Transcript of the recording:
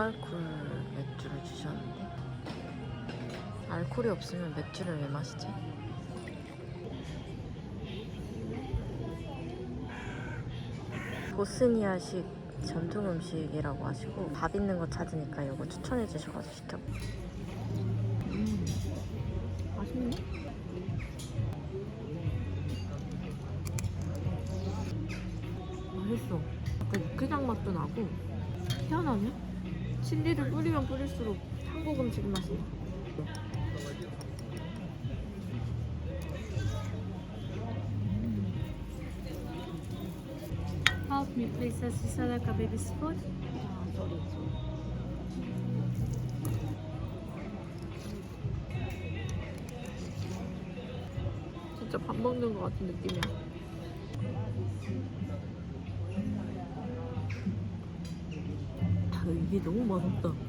무알콜 맥주를 주셨는데 알콜이 없으면 맥주를 왜 마시지? 보스니아식 전통 음식이라고 하시고 밥 있는 거 찾으니까 이거 추천해 주셔가지고 시켜. 음, 맛있네. 맛있어. 약간 육개장 맛도 나고 희한하네. 칠리를 뿌리면 뿌릴수록 한국 음식 맛이 나. Help me please assist like a baby spot. 진짜 밥 먹는 것 같은 느낌이야. 이게 너무 맛없다.